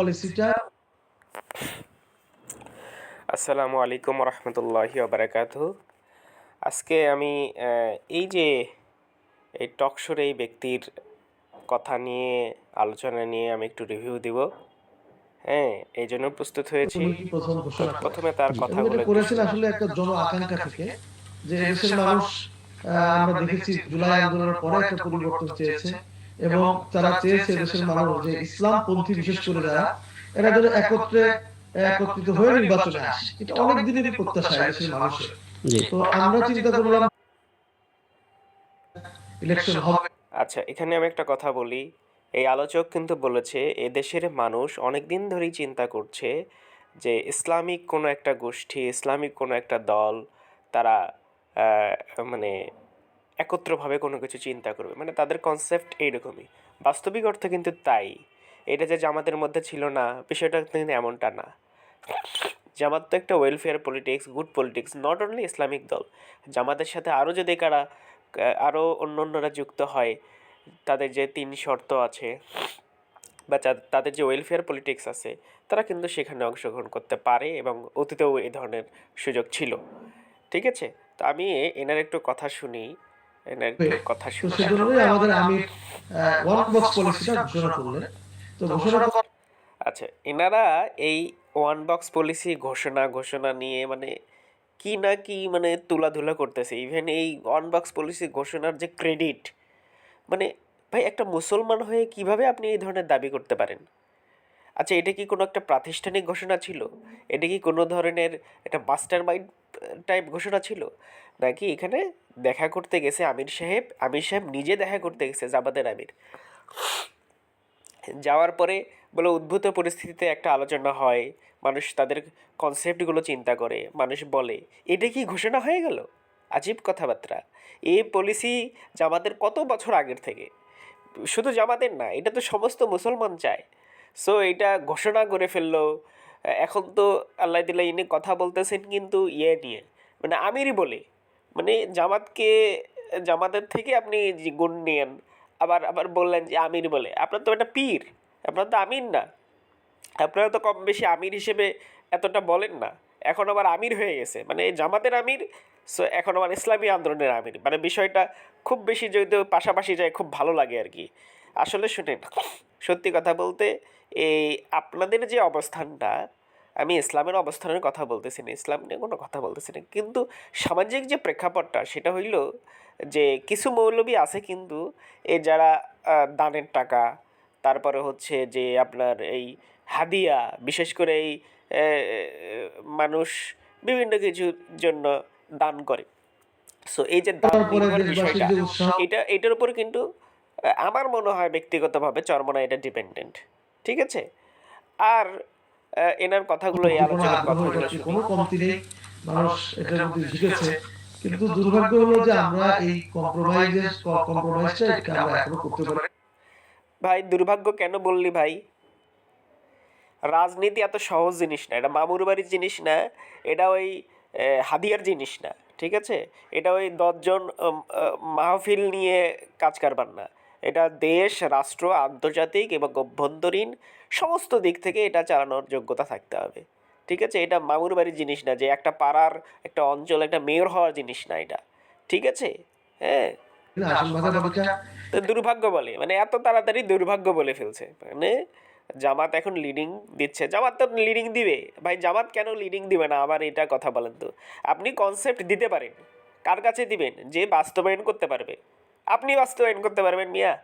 পলিসিটা আসসালামু আলাইকুম রহমতুল্লাহি বারাকাত আজকে আমি এই যে এই টকশোর এই ব্যক্তির কথা নিয়ে আলোচনা নিয়ে আমি একটু রিভিউ দিব হ্যাঁ এই জন্য প্রস্তুত হয়েছি। প্রথম তার কথাগুলো একটু করেছেন শুনি। আসলে একটা জন আকাঙ্ক্ষা থেকে যে দেশের মানুষ আমরা দেখেছি জুলাই আন্দোলনের পরে একটা পরিবর্তন চেয়েছে। এবং তারা চেয়েছে দেশের মানুষ যে ইসলাম পন্থী বিশেষ করে যারা এরা যেন একত্রে একত্রিত হয়ে নির্বাচনে আসে। এটা অনেক দিনেরই প্রত্যাশা দেশের মানুষের। তো আমরা চিন্তা করলাম ইলেকশন হবে। আচ্ছা এখানে আমি একটা কথা বলি। এই আলোচক কিন্তু বলেছে এ দেশের মানুষ অনেক দিন ধরেই চিন্তা করছে যে ইসলামিক কোনো একটা গোষ্ঠী ইসলামিক কোনো একটা দল তারা আহ, মানে একত্রভাবে কোনো কিছু চিন্তা করবে। মানে তাদের কনসেপ্ট এইরকমই। বাস্তবিক অর্থে কিন্তু তাই। এটা যে জামাতের মধ্যে ছিল না, বিষয়টা কিন্তু এমনটা না। জামাত তো একটা welfare politics good politics not only Islamic দল। জামাতের সাথে আরও যদি কারা আরও অন্য অন্যরা যুক্ত হয়, তাদের যে তিন শর্ত আছে, বা তাদের যে ওয়েলফেয়ার পলিটিক্স আছে, তারা কিন্তু সেখানে অংশগ্রহণ করতে পারে এবং অতীতেও এই ধরনের সুযোগ ছিল। ঠিক আছে? তো আমি এনার একটু কথা শুনি। এনার একটু কথা তো শুনি সেজন্যই আমাদের আমি ওয়ান বক্স পলিসিটা ঘোষণা করলেন। তো ঘোষণা আচ্ছা এনারা এই ওয়ান বক্স পলিসি ঘোষণা ঘোষণা নিয়ে মানে কি না কি মানে তুলাধুলা করতেছে। ইভেন এই ওয়ান বক্স পলিসি ঘোষণার যে ক্রেডিট মানে ভাই একটা মুসলমান হয়ে কীভাবে আপনি এই ধরনের দাবি করতে পারেন? আচ্ছা এটা কি কোনো একটা প্রাতিষ্ঠানিক ঘোষণা ছিল? এটা কি কোনো ধরনের একটা মাস্টার মাইন্ড টাইপ ঘোষণা ছিল। নাকি এখানে দেখা করতে গেছে আমির সাহেব? আমির সাহেব নিজে দেখা করতে গেছে জামাতের আমির। যাওয়ার পরে বলে উদ্ভূত পরিস্থিতিতে একটা আলোচনা হয়। মানুষ তাদের কনসেপ্টগুলো চিন্তা করে। মানুষ বলে, এটা কি ঘোষণা হয়ে গেল? আজীব কথাবার্তা। এই পলিসি জামাতের কত বছর আগের থেকে? শুধু জামাতের না, এটা তো সমস্ত মুসলমান চায়। সো এটা ঘোষণা করে ফেলল। এখন তো আল্লাহ দিল্লা ইনি কথা বলতেছেন কিন্তু ইয়ে নিয়ে। মানে আমিরই বলে। মানে জামাতকে, জামাতের থেকে আপনি গুণ নিয়েন আবার আবার বললেন যে আমির বলে। আপনার তো একটা পীর, আপনার তো আমির না। আপনারা তো কম বেশি আমির হিসেবে এতটা বলেন না। এখন আবার আমির হয়ে গেছে। মানে জামাতের আমির, সো এখন আবার ইসলামী আন্দোলনের আমির। মানে বিষয়টা খুব বেশি যদি পাশাপাশি যায়, খুব ভালো লাগে আর কি। আসলে শুনেন, সত্যি কথা বলতে এই আপনাদের যে অবস্থানটা আমি ইসলামের অবস্থানের কথা বলতেছি না ইসলাম নিয়ে কোনো কথা বলতেছি না কিন্তু সামাজিক যে প্রেক্ষাপটটা সেটা হইল যে কিছু মৌলবী আছে কিন্তু এ যারা দানের টাকা তারপরে হচ্ছে যে আপনার এই হাদিয়া বিশেষ করে এই মানুষ বিভিন্ন কিছুর জন্য দান করে। সো এই যে দান বিষয়টা এটা এটার উপর কিন্তু আমার মনে হয় ব্যক্তিগতভাবে চরমনা এটা ডিপেন্ডেন্ট ঠিক আছে? আর এনার কথাগুলো এই আলোচনার কথাগুলো কোনো কমতি নেই মানুষ এটার মধ্যে ঝুঁকেছে কিন্তু দুর্ভাগ্য হলো যে আমরা এই কম্প্রোমাইজের কম্প্রোমাইজটা এটা আমরা এখনও করতে পারি ভাই দুর্ভাগ্য কেন বললি ভাই? রাজনীতি এত সহজ জিনিস না এটা মামুর বাড়ির জিনিস না এটা ওই হাদিয়ার জিনিস না ঠিক আছে? এটা ওই দশজন মাহফিল নিয়ে কাজ কারবার না। এটা দেশ রাষ্ট্র আন্তর্জাতিক এবং অভ্যন্তরীণ সমস্ত দিক থেকে এটা চালানোর যোগ্যতা থাকতে হবে। ঠিক আছে? এটা মামুর বাড়ির জিনিস না যে একটা পাড়ার একটা অঞ্চল একটা মেয়র হওয়ার জিনিস না এটা। ঠিক আছে? হ্যাঁ? দুর্ভাগ্য বলে মানে এত তাড়াতাড়ি দুর্ভাগ্য বলে ফেলছে। মানে জামাত এখন লিডিং দিচ্ছে। জামাত তো লিডিং দিবে। ভাই জামাত কেন লিডিং দিবে না? আমার এটা কথা বলেন তো। আপনি কনসেপ্ট দিতে পারেন। কার কাছে দিবেন? যে বাস্তবায়ন করতে পারবে। আপনি বাস্তবায়ন করতে পারবেন, মিয়া।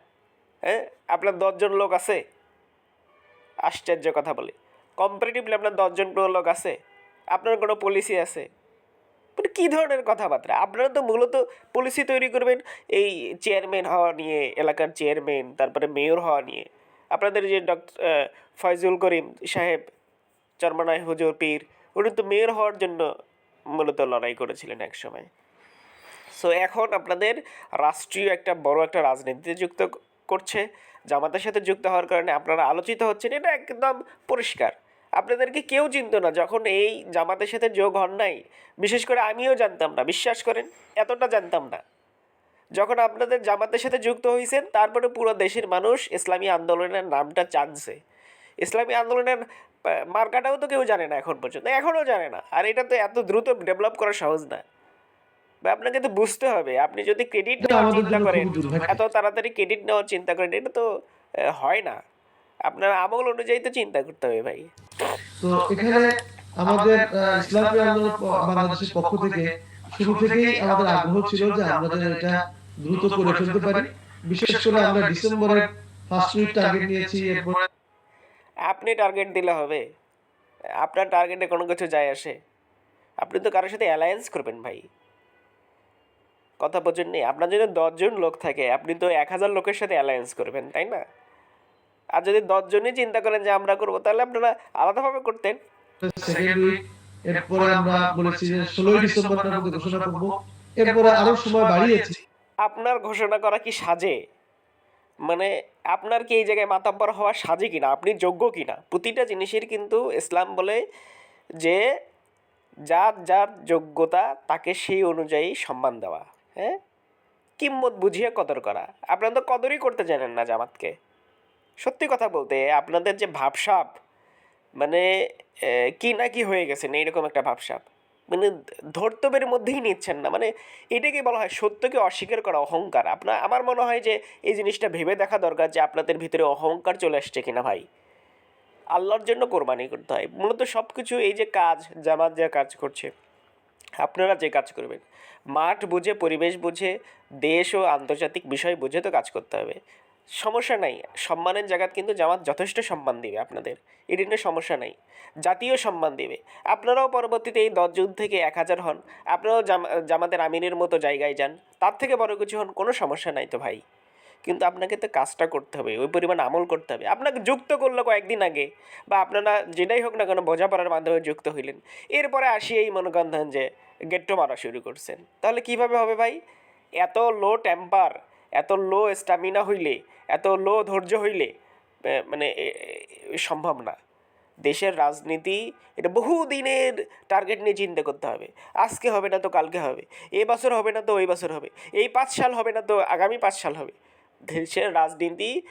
হ্যাঁ? আপনার দশজন লোক আছে। আশ্চর্য কথা বলে। কম্পারেটিভলি আপনার দশজন লোক আছে। আপনার কোনো পলিসি আছে। মানে কী ধরনের কথাবার্তা? আপনারা তো মূলত পলিসি তৈরি করবেন এই চেয়ারম্যান হওয়া নিয়ে, এলাকার চেয়ারম্যান তারপরে মেয়র হওয়া নিয়ে। আপনাদের যে ডক্টর ফয়জুল করিম সাহেব, চরমানায় হুজুর পীর, উনি তো মেয়র হওয়ার জন্য মূলত লড়াই করেছিলেন এক সময় সো এখন আপনাদের রাষ্ট্রীয় একটা বড় একটা রাজনীতিতে যুক্ত করছে, জামাতের সাথে যুক্ত হওয়ার কারণে আপনারা আলোচিত হচ্ছেন, এটা একদম পরিষ্কার। আপনাদেরকে কেউ চিনতো না যখন এই জামাতের সাথে যোগ হন নাই। বিশেষ করে আমিও জানতাম না, বিশ্বাস করেন, এতটা জানতাম না। যখন আপনাদের জামাতের সাথে যুক্ত হয়েছেন তারপরে পুরো দেশের মানুষ ইসলামী আন্দোলনের নামটা চানছে। ইসলামী আন্দোলনের মার্কাটাও তো কেউ জানে না এখন পর্যন্ত, এখনও জানে না। আর এটা তো এত দ্রুত ডেভেলপ করা সহজ না। বা আপনাকে তো বুঝতে হবে। আপনি যদি ক্রেডিট নেওয়ার চিন্তা করেন এত তাড়াতাড়ি ক্রেডিট নেওয়ার চিন্তা করেন এটা তো হয় না। আপনার আমল অনুযায়ী তো চিন্তা করতে হবে ভাই। তো এখানে আমাদের ইসলামী আন্দোলন বাংলাদেশের পক্ষ থেকে শুরু থেকেই আমাদের আগ্রহ ছিল যে আমরা যেন এটা দ্রুত করে ফেলতে পারি। বিশেষ করে আমরা ডিসেম্বরের ফার্স্ট উইক টার্গেট নিয়েছি এরপর আপনি টার্গেট দিলে হবে। আপনার টার্গেটে কোনো কিছু যায় আসে। আপনি তো কারোর সাথে অ্যালায়েন্স করবেন ভাই। কথা বোঝেন নেই আপনার যদি দশজন লোক থাকে আপনি তো এক হাজার লোকের সাথে অ্যালায়েন্স করবেন তাই না? আর যদি দশজনই চিন্তা করেন যে আমরা করব তাহলে আপনারা আলাদাভাবে করতেন। এরপরে আমরা বলেছি যে ষোলোই ডিসেম্বরের ঘোষণা করব। এরপরে আরও সময় বাড়িয়েছি। আপনার ঘোষণা করা কি সাজে? মানে আপনার কি এই জায়গায় মাতাব্বর হওয়া সাজে কিনা? আপনি যোগ্য কিনা? প্রতিটা জিনিসের কিন্তু ইসলাম বলে যে যার যার যোগ্যতা তাকে সেই অনুযায়ী সম্মান দেওয়া। হ্যাঁ? কিম্মত বুঝিয়ে কদর করা। আপনারা তো কদরই করতে জানেন না জামাতকে। সত্যি কথা বলতে, আপনাদের যে ভাবসাপ মানে কি না কি হয়ে গেছে এইরকম একটা ভাবসাপ মানে ধর্তব্যের মধ্যেই নিচ্ছেন না। মানে এটাকে বলা হয় সত্যকে অস্বীকার করা অহংকার। আপনার আমার মনে হয় যে, এই জিনিসটা ভেবে দেখা দরকার যে, আপনাদের ভিতরে অহংকার চলে আসছে কিনা ভাই। আল্লাহর জন্য কোরবানি করতে হয়। মূলত সব কিছু এই যে কাজ, জামাত যে কাজ করছে, আপনারা যে কাজ করবেন মাঠ বুঝে, পরিবেশ বুঝে, দেশ ও আন্তর্জাতিক বিষয় বুঝে তো কাজ করতে হবে। সমস্যা নাই, সম্মানের জায়গাত কিন্তু জামাত যথেষ্ট সম্মান দিবে আপনাদের। এটি নিয়ে সমস্যা নাই, জাতীয় সম্মান দিবে। আপনারাও পরবর্তীতে এই দশ দশজন থেকে এক হাজার হন, আপনারাও জামা, জামাতের আমিরের মতো জায়গায় যান, তার থেকে বড় কিছু হন, কোনো সমস্যা নাই তো ভাই। কিন্তু আপনাকে তো কাজটা করতে হবে, ওই পরিমাণ আমল করতে হবে। আপনাকে যুক্ত করল কয়েকদিন আগে বা আপনারা যেটাই হোক না কেন বোঝাপড়ার মাধ্যমে যুক্ত হইলেন। এরপরে আসিয়েই মনে করেন যে গেট্টো মারা শুরু করছেন। তাহলে কীভাবে হবে ভাই? এত লো টেম্পার এত লো স্ট্যামিনা হইলে, এত লো ধৈর্য হইলে মানে সম্ভব না। দেশের রাজনীতি, এটা বহু দিনের টার্গেট নিয়ে চিন্তা করতে হবে। আজকে হবে না তো কালকে হবে, এ বছর হবে না তো ওই বছর হবে, এই পাঁচ সাল হবে না তো আগামী পাঁচ সাল হবে। দেশের রাজনীতি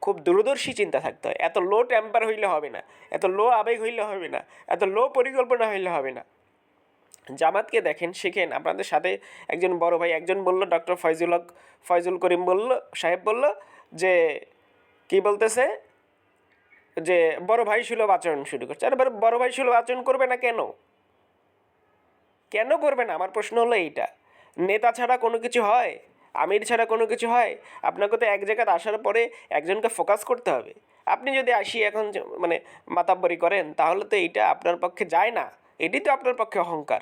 খুব দূরদর্শী চিন্তা থাকতে হয়। এত লো টেম্পার হইলে হবে না, এত লো আবেগ হইলে হবে না, এত লো পরিকল্পনা হইলে হবে না। জামাতকে দেখেন, শেখেন, আপনাদের সাথে একজন বড় ভাই, একজন বলল ডক্টর ফয়জুল হক, ফয়জুল করিম বলল, সাহেব বলল যে, কি বলতেছে? যে, বড় ভাই সুলভ আচরণ শুরু করছে। আরে বড়- ভাই সুলভ আচরণ করবে না কেন? কেন করবে না? আমার প্রশ্ন হলো এইটা। নেতা ছাড়া কোনো কিছু হয়? আমির ছাড়া কোনো কিছু হয়? আপনাকে তো এক জায়গাতে আসার পরে একজনকে ফোকাস করতে হবে। আপনি যদি আসি এখন মানে মাতাব্বরি করেন, তাহলে তো এইটা আপনার পক্ষে যায় না। এটি তো আপনার পক্ষে অহংকার।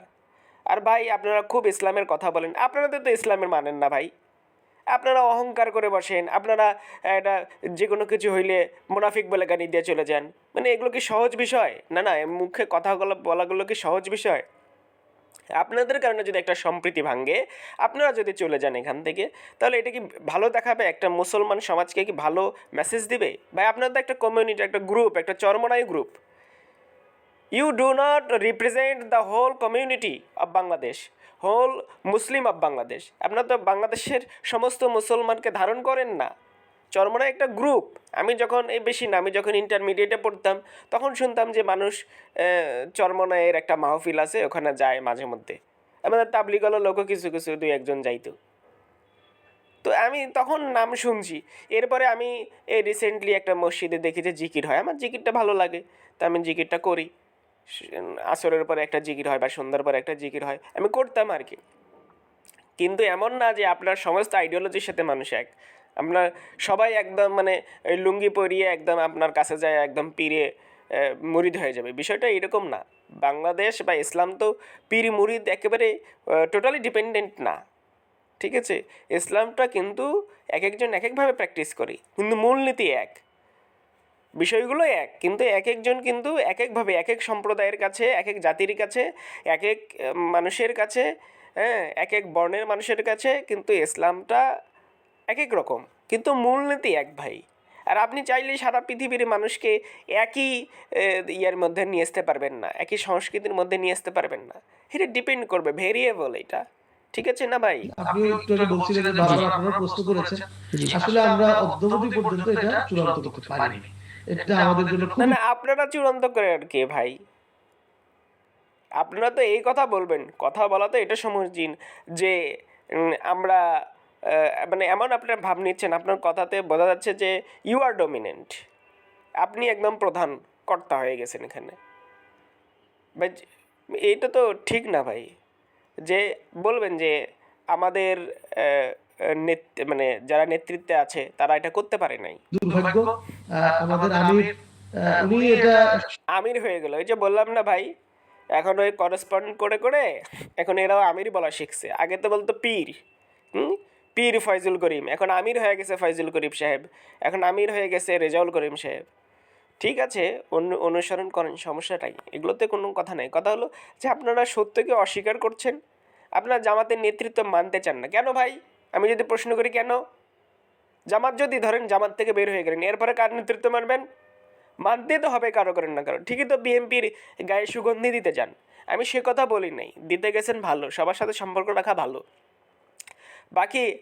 আর ভাই, আপনারা খুব ইসলামের কথা বলেন। আপনারা তো ইসলামের মানেন না ভাই। আপনারা অহংকার করে বসেন। আপনারা এটা যে কোনো কিছু হইলে মুনাফিক বলে গানি দিয়ে চলে যান। মানে এগুলো কি সহজ বিষয়? না না মুখে কথাগুলো, বলাগুলো কি সহজ বিষয়? আপনাদের কারণে যদি একটা সম্প্রীতি ভাঙ্গে আপনারা যদি চলে যান এখান থেকে, তাহলে এটা কি ভালো দেখাবে? একটা মুসলমান সমাজকে কি ভালো মেসেজ দিবে? ভাই আপনাদের একটা কমিউনিটি একটা গ্রুপ একটা Charmonai group you do not represent the whole community of Bangladesh whole Muslim of Bangladesh আপনারা তো বাংলাদেশের সমস্ত মুসলমানকে ধারণ করেন না। চরমনা একটা গ্রুপ আমি যখন এই বেশি না, আমি যখন ইন্টারমিডিয়েটে পড়তাম, তখন শুনতাম যে মানুষ চরমনায়ের একটা মাহফিল আছে, ওখানে যায় মাঝে মধ্যে। আমাদের তাবলিগলো লোকও কিছু কিছু, দুই একজন যাইতো। তো আমি তখন নাম শুনছি। এরপরে আমি এই রিসেন্টলি একটা মসজিদে দেখি যে জিকির হয়। আমার জিকিরটা ভালো লাগে। তা আমি জিকিরটা করি। আসরের পরে একটা জিকির হয় বা সন্ধ্যার পরে একটা জিকির হয়। আমি করতাম আর কি। কিন্তু এমন না যে আপনার সমস্ত আইডিওলজির সাথে মানুষ এক। আপনার সবাই একদম মানে ওই লুঙ্গি পরিয়ে একদম আপনার কাছে যায়, একদম পীরে মুরিদ হয়ে যাবে। বিষয়টা এরকম না। বাংলাদেশ বা ইসলাম তো পীর মুরিদ একেবারে টোটালি ডিপেন্ডেন্ট না। ঠিক আছে? ইসলামটা কিন্তু এক একজন এক একভাবে প্র্যাকটিস করি। কিন্তু মূলনীতি এক। বিষয়গুলো এক। কিন্তু এক একজন কিন্তু এক একভাবে এক এক সম্প্রদায়ের কাছে এক এক জাতির কাছে এক এক মানুষের কাছে হ্যাঁ এক এক বর্ণের মানুষের কাছে কিন্তু ইসলামটা এক এক রকম। কিন্তু মূলনীতি এক ভাই। আর আপনি চাইলেই সারা পৃথিবীর মানুষকে একই ইয়ের মধ্যে নিয়ে আসতে পারবেন না একই সংস্কৃতির মধ্যে নিয়ে আসতে পারবেন না। এটা ডিপেন্ড করবে ভেরিয়েবল এটা। ঠিক আছে না ভাই? আপনি একটু আগে বলছিলেন যে বারবার আপনারা প্রশ্ন করেছেন। আসলে আমরা অদ্যবধি পর্যন্ত এটা চূড়ান্ত করতে পারিনি। এটা আমাদের জন্য না খুব না আপনারা চূড়ান্ত করে আর কি ভাই? আপনারা তো এই কথা বলবেন। কথা বলা তো এটা সমীচীন যে উম, আমরা মানে এমন আপনার ভাব নিচ্ছেন আপনার কথাতে বোঝা যাচ্ছে যে ইউ আর ডমিনেন্ট আপনি একদম প্রধান কর্তা হয়ে গেছেন এখানে। ভাই এইটা তো ঠিক না ভাই। যে বলবেন যে আমাদের মানে যারা নেতৃত্বে আছে তারা এটা করতে পারে নাই। দুর্ভাগ্য আমাদের আমির উনি এটা আমির হয়ে গেল। ওই যে বললাম না ভাই এখন ওই করেসপন্ড করে করে এখন এরাও আমির বলা শিখছে। আগে তো বলতো পীর। হুম? পীর ফয়জুল করিম, এখন আমির হয়ে গেছে ফয়জুল করিম সাহেব, এখন আমির হয়ে গেছে রেজাউল করিম সাহেব। ঠিক আছে অনু- অনুসরণ করেন সমস্যাটাই এগুলোতে কোনো কথা নেই। কথা হলো যে আপনারা সত্যকে অস্বীকার করছেন, আপনারা জামাতের নেতৃত্ব মানতে চান না। কেন ভাই? আমি যদি প্রশ্ন করি কেন? জামাত যদি ধরেন জামাত থেকে বের হয়ে গেলেন, এরপরে কার নেতৃত্ব মানবেন? মানতে তো হবে কারও করেন না কারও। ঠিকই তো বিএনপির গায়ে সুগন্ধি দিতে যান। আমি সে কথা বলি নাই। দিতে গেছেন ভালো, সবার সাথে সম্পর্ক রাখা ভালো। বাকি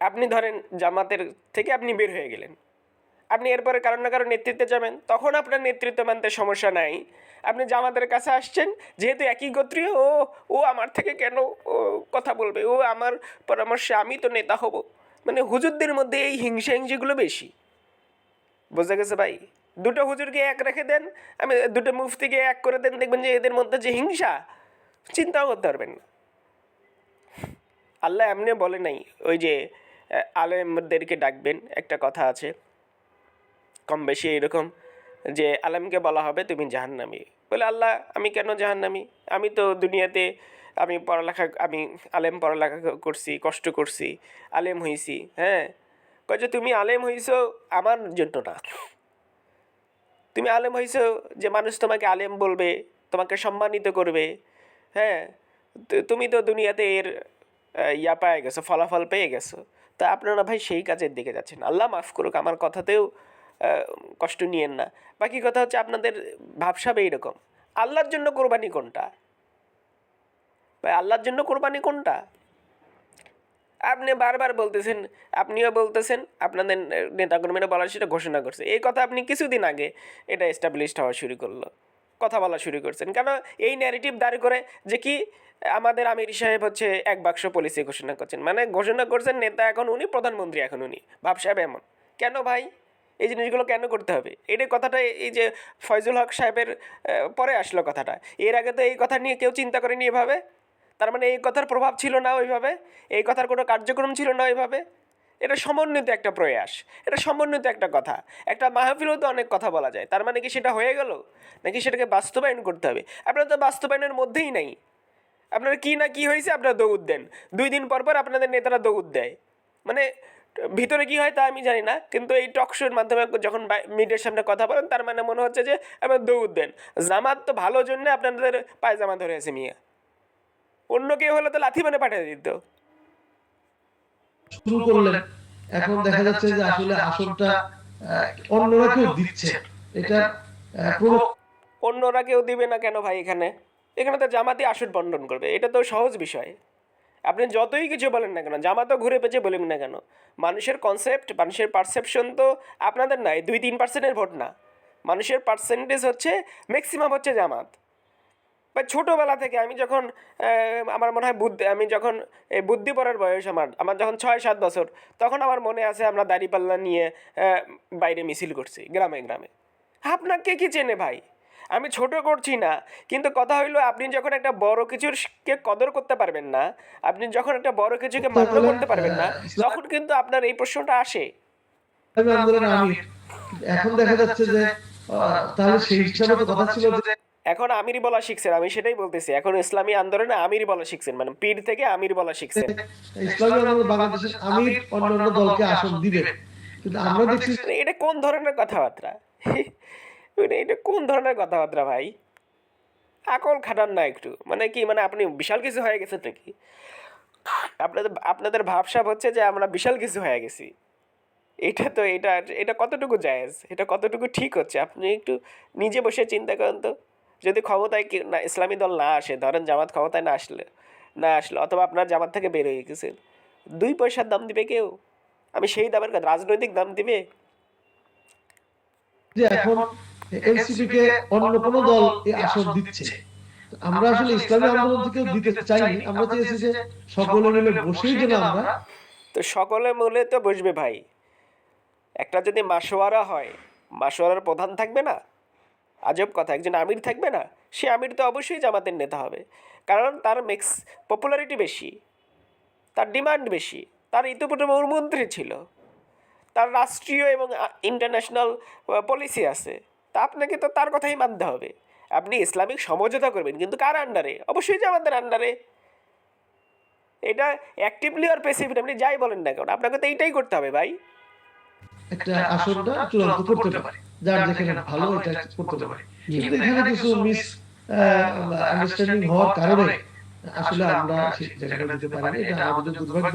আপনি ধরেন জামাতের থেকে আপনি বের হয়ে গেলেন। আপনি এরপরে কারও না কারও নেতৃত্বে যাবেন, তখন আপনার নেতৃত্ব মানতে সমস্যা নাই। আপনি জামাতের কাছে আসছেন, যেহেতু একই গোত্রীয়, ও ও আমার থেকে কেন, ও, কথা বলবে? ও আমার পরামর্শে আমি তো নেতা হব। মানে হুজুরদের মধ্যে এই হিংসা হিংসিগুলো বেশি। বোঝা গেছে ভাই? দুটো হুজুরকে এক রেখে দেন, আমি দুটো মুফতিকে এক করে দেন, দেখবেন যে এদের মধ্যে যে হিংসা, চিন্তাও করতে পারবেন না। আল্লাহ এমনি বলে নাই, ওই যে আলেমদেরকে ডাকবেন, একটা কথা আছে। কম বেশি এরকম যে, আলেমকে বলা হবে তুমি জাহান্নামি। বলে, আল্লাহ, আমি কেন জাহান্নামি? আমি তো দুনিয়াতে আমি পড়ালেখা, আমি আলেম পড়ালেখা করছি, কষ্ট করছি, আলেম হইছি হ্যাঁ? কয় তুমি আলেম হইছো আমার জন্য না। তুমি আলেম হইছো যে, মানুষ তোমাকে আলেম বলবে, তোমাকে সম্মানিত করবে হ্যাঁ? তুমি তো দুনিয়াতে এর ইয়া পেয়ে গেছো, ফলাফল পেয়ে গেছো। তা আপনারা ভাই সেই কাজের দিকে যাচ্ছেন। আল্লাহ মাফ করুক, আমার কথাতেও কষ্ট নিয়েন না। বাকি কথা হচ্ছে আপনাদের ভাবসাব এইরকম। আল্লাহর জন্য কোরবানি কোনটা? ভাই, আল্লাহর জন্য কোরবানি কোনটা? আপনি বারবার বলতেছেন, আপনিও বলতেছেন, আপনাদের নেতাকর্মীরা বলার সেটা ঘোষণা করছে। এই কথা আপনি কিছুদিন আগে এটা এস্টাবলিশড হওয়া শুরু করল, কথা বলা শুরু করছেন। কেন এই ন্যারেটিভ দাঁড় করে যে কি আমাদের আমির সাহেব হচ্ছে এক বাক্স পলিসি ঘোষণা করছেন। মানে ঘোষণা করছেন নেতা এখন উনি, প্রধানমন্ত্রী এখন উনি ভাব সাহেব এমন। কেন ভাই? এই জিনিসগুলো কেন করতে হবে? এটা কথাটা এই যে ফয়জুল হক সাহেবের পরে আসলো কথাটা। এর আগে তো এই কথা নিয়ে কেউ চিন্তা করেনি এভাবে? তার মানে এই কথার প্রভাব ছিল না ওইভাবে? এই কথার কোনো কার্যক্রম ছিল না ওইভাবে? এটা সমন্বিত একটা প্রয়াস। এটা সমন্বিত একটা কথা। একটা মাহফিলেও তো অনেক কথা বলা যায়। তার মানে কি সেটা হয়ে গেল? নাকি সেটাকে বাস্তবায়ন করতে হবে? আপনারা তো বাস্তবায়নের মধ্যেই নাই। আপনারা কি না কি হয়েছে আপনারা দৌড় দেন। দুই দিন পর পর আপনাদের নেতারা দৌড় দেয়। মানে ভিতরে কি হয় তা আমি জানি না কিন্তু এই টক শোর মাধ্যমে যখন মিডিয়ার সামনে কথা বলেন তার মানে মনে হচ্ছে যে আপনার দৌড় দেন। জামাত তো ভালো জন্য আপনাদের পায়জামা ধরে আছে মিয়া। অন্য কেউ হলে তো লাথি মানে পাঠিয়ে দিত। শুরু করলেন। এখন দেখা যাচ্ছে যে আসলে অন্যরা কেউ দিচ্ছে। এটা অন্যরা কেউ দিবে না কেন ভাই এখানে? এখানে তো জামাতি আসন বন্টন করবে, এটা তো সহজ বিষয়। আপনি যতই কিছু বলেন না কেন, জামাতও ঘুরে পেঁচে বলেন না কেন, মানুষের কনসেপ্ট মানুষের পারসেপশন তো আপনাদের নাই, দুই তিন পার্সেন্টের ভোট না। মানুষের পার্সেন্টেজ হচ্ছে ম্যাক্সিমাম হচ্ছে জামাত। বা ছোটোবেলা থেকে আমি যখন আমার মনে হয় বুদ্ধি, আমি যখন এই বুদ্ধি পড়ার বয়স আমার আমার যখন ছয় সাত বছর, তখন আমার মনে আছে আমরা দাড়িপাল্লা নিয়ে বাইরে মিছিল করছি, গ্রামে গ্রামে। আপনাকে কি চেনে ভাই? আমি ছোট করছি না। কিন্তু কথা হইল আপনি যখন একটা বড় কিছুর কে কদর করতে পারবেন না আপনি যখন একটা বড় কিছুকে মান্য করতে পারবেন না তখন কিন্তু আপনার এই প্রশ্নটা আসে। এখন দেখা যাচ্ছে যে তাহলে সেই হিসাবে তো কথা ছিল যে এখন আমির বলা শিখছেন আমি সেটাই বলতেছি। এখন ইসলামী আন্দোলনে আমির বলা শিখছেন মানে পীর থেকে আমির বলা শিখছেন। ইসলামী আন্দোলন বাংলাদেশের আমির অন্যান্য দলকে আসন দিবে। কিন্তু আমরা দেখছি এটা কোন ধরনের কথাবার্তা? এটা কোন ধরনের কথাবার্তা ভাই? আকল খাটান না একটু। মানে কি মানে আপনি বিশাল কিছু হয়ে গেছেন নাকি? আপনাদের আপনাদের ভাবসাব হচ্ছে যে আমরা বিশাল কিছু হয়ে গেছি। এটা তো, এটা এটা কতটুকু জায়েজ? এটা কতটুকু ঠিক হচ্ছে? আপনি একটু নিজে বসে চিন্তা করেন তো। যদি ক্ষমতায় না, ইসলামী দল না আসে, ধরেন জামাত ক্ষমতায় না আসলে না আসলে, অথবা আপনার জামাত থেকে বের হয়ে গেছেন, দুই পয়সার দাম দিবে কেউ? আমি সেই দামের রাজনৈতিক দাম দিবে? এখন এনসিপি কে অন্য কোন দল এই আসন দিচ্ছে। আমরা আসলে ইসলামী আন্দোলন থেকেও দিতে চাইনি। আমরা চেয়েছি যে সকলে মিলে বসেই যেন আমরা তো সকলে মিলে তো বসবে ভাই। একটা যদি মাসোয়ারা হয় মাসোয়ারার প্রধান থাকবে না? আজব কথা একজন আমির থাকবে না? সে আমির তো অবশ্যই জামাতের নেতা হবে। কারণ তার মেক্স পপুলারিটি বেশি তার ডিমান্ড বেশি তার ইতিপূর্বে মন্ত্রী ছিল। তার রাষ্ট্রীয় এবং ইন্টারন্যাশনাল পলিসি আছে। তা আপনাকে তো তার কথাই মানতে হবে। আপনি ইসলামিক সমঝোতা করবেন কিন্তু কার আন্ডারে অবশ্যই জামাতের আন্ডারে এটা অ্যাক্টিভলি আর প্যাসিভলি আপনি যাই বলেন না কেন আপনাকে তো এইটাই করতে হবে ভাই। একটা চূড়ান্ত করতে পারি। যার যেখানে ভালো এটা করতে পারি। কিন্তু এখানে কিছু মিস আন্ডারস্ট্যান্ডিং হওয়ার কারণে আসলে আমরা সেই জায়গাটা দিতে পারিনি এটা আমাদের দুর্ভাগ্য।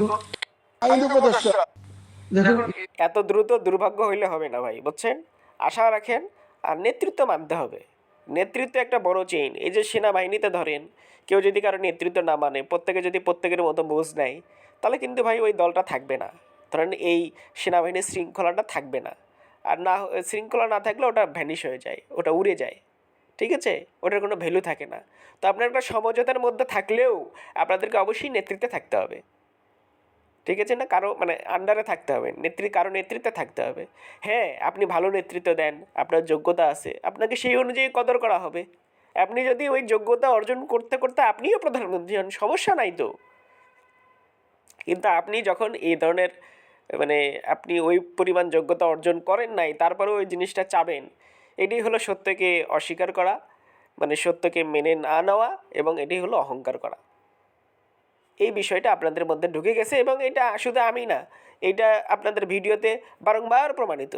দেখুন এত দ্রুত দুর্ভাগ্য হইলে হবে না ভাই বুঝছেন? আশা রাখেন আর নেতৃত্ব মানতে হবে। নেতৃত্ব একটা বড় চেইন এই যে সেনাবাহিনীতে ধরেন, কেউ যদি কারও নেতৃত্ব না মানে প্রত্যেকে যদি প্রত্যেকের মতো বোঝ নেয়, তাহলে কিন্তু ভাই ওই দলটা থাকবে না। ধরেন এই সেনাবাহিনীর শৃঙ্খলাটা থাকবে না। আর না শৃঙ্খলা না থাকলে ওটা ভ্যানিশ হয়ে যায়, ওটা উড়ে যায়। ঠিক আছে? ওটার কোনো ভ্যালু থাকে না। তো আপনার একটা সমঝোতার মধ্যে থাকলেও আপনাদেরকে অবশ্যই নেতৃত্বে থাকতে হবে। ঠিক আছে? না কারও মানে আন্ডারে থাকতে হবে। নেতৃত্ব কারও নেতৃত্বে থাকতে হবে। হ্যাঁ আপনি ভালো নেতৃত্ব দেন, আপনার যোগ্যতা আছে। আপনাকে সেই অনুযায়ী কদর করা হবে। আপনি যদি ওই যোগ্যতা অর্জন করতে করতে আপনিও প্রধানমন্ত্রী হন, সমস্যা নাই তো। কিন্তু আপনি যখন এই ধরনের মানে আপনি ওই পরিমাণ যোগ্যতা অর্জন করেন নাই, তারপরেও ওই জিনিসটা চাবেন, এটি হলো সত্যকে অস্বীকার করা মানে সত্যকে মেনে না নেওয়া এবং এটি হলো অহংকার করা। এই বিষয়টা আপনাদের মধ্যে ঢুকে গেছে এবং এটা শুধু আমি না, এটা আপনাদের ভিডিওতে বারংবার প্রমাণিত।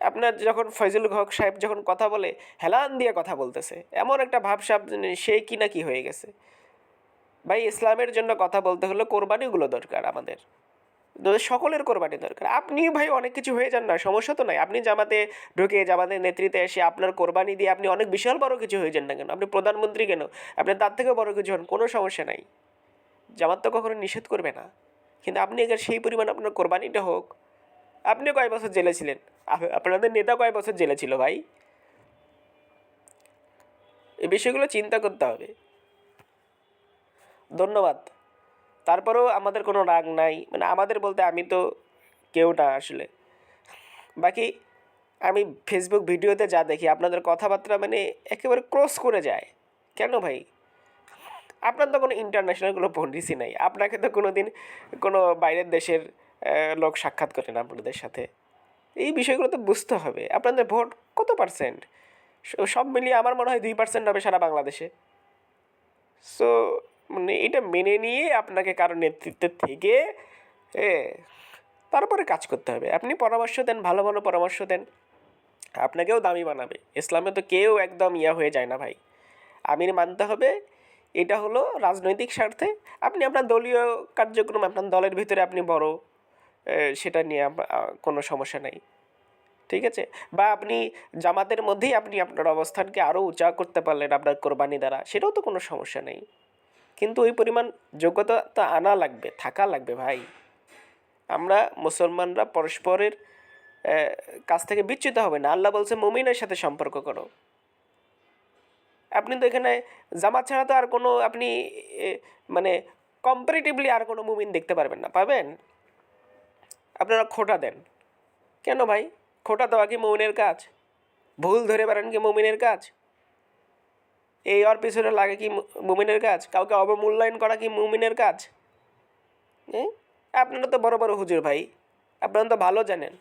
আপনার যখন ফয়জুল হক সাহেব যখন কথা বলে, হেলান দিয়ে কথা বলতেছে, এমন একটা ভাবসাব সে কি না কি হয়ে গেছে। ভাই, ইসলামের জন্য কথা বলতে হলে কোরবানিগুলো দরকার আমাদের। সকলের কোরবানি দরকার। আপনি ভাই অনেক কিছু হয়ে যান না, সমস্যা তো নাই। আপনি জামাতে ঢুকে জামাতের নেতৃত্বে এসে আপনার কোরবানি দিয়ে আপনি অনেক বিশাল বড় কিছু হয়ে যান না কেন? আপনি প্রধানমন্ত্রী কেন? আপনি তার থেকেও বড় কিছু হন, কোনো সমস্যা নাই। জামাত তো কখনো নিষেধ করবে না। কিন্তু আপনি এবার সেই পরিমাণ আপনার কোরবানিটা হোক আপনি কয় বছর জেলে ছিলেন। আপনাদের নেতা কয় বছর জেলে ছিল ভাই। এই বিষয়গুলো চিন্তা করতে হবে। ধন্যবাদ। তারপরেও আমাদের কোনো রাগ নাই। মানে আমাদের বলতে আমি তো কেউ না আসলে। বাকি আমি ফেসবুক ভিডিওতে যা দেখি, আপনাদের কথাবার্তা মানে একেবারে ক্রস করে যায়। কেন ভাই? আপনার তো কোনো ইন্টারন্যাশনাল কোনো পন্ডিসি নাই। আপনাকে তো কোনো দিন কোনো বাইরের দেশের লোক সাক্ষাৎ করে না আপনাদের সাথে। এই বিষয়গুলো তো বুঝতে হবে। আপনাদের ভোট কত পার্সেন্ট সব মিলিয়ে আমার মনে হয় দুই পার্সেন্ট হবে সারা বাংলাদেশে। সো মানে এটা মেনে নিয়ে আপনাকে কারও নেতৃত্বের থেকে তারপরে কাজ করতে হবে। আপনি পরামর্শ দেন, ভালো ভালো পরামর্শ দেন। আপনাকেও দামি বানাবে। ইসলামে তো কেউ একদম ইয়া হয়ে যায় না ভাই। আমির মানতে হবে এটা হলো রাজনৈতিক স্বার্থে। আপনি আপনার দলীয় কার্যক্রম, আপনার দলের ভিতরে আপনি বড় সেটা নিয়ে কোনো সমস্যা নাই। ঠিক আছে? বা আপনি জামাতের মধ্যেই আপনি আপনার অবস্থানকে আরও উঁচা করতে পারলেন আপনার কোরবানি দ্বারা, সেটাও তো কোনো সমস্যা নেই। কিন্তু ওই পরিমাণ যোগ্যতা তো আনা লাগবে, থাকা লাগবে ভাই। আমরা মুসলমানরা পরস্পরের কাছ থেকে বিচ্যুত হবে না। আল্লাহ বলছে, মুমিনের সাথে সম্পর্ক করো। আপনি তো এখানে জামাত ছাড়া তো আর কোনো আপনি মানে কম্পারেটিভলি আর কোনো মুমিন দেখতে পারবেন না, পাবেন? আপনারা খোটা দেন। কেন ভাই? খোটা দেওয়া কি মুমিনের কাজ? ভুল ধরে বেড়ান কি মুমিনের কাজ? এই ওর পিছনে লাগে কি মুমিনের কাজ? কাউকে অবমূল্যায়ন করা কি মুমিনের কাজ? আপনারা তো বড় বড় হুজুর ভাই। আপনারা তো ভালো জানেন।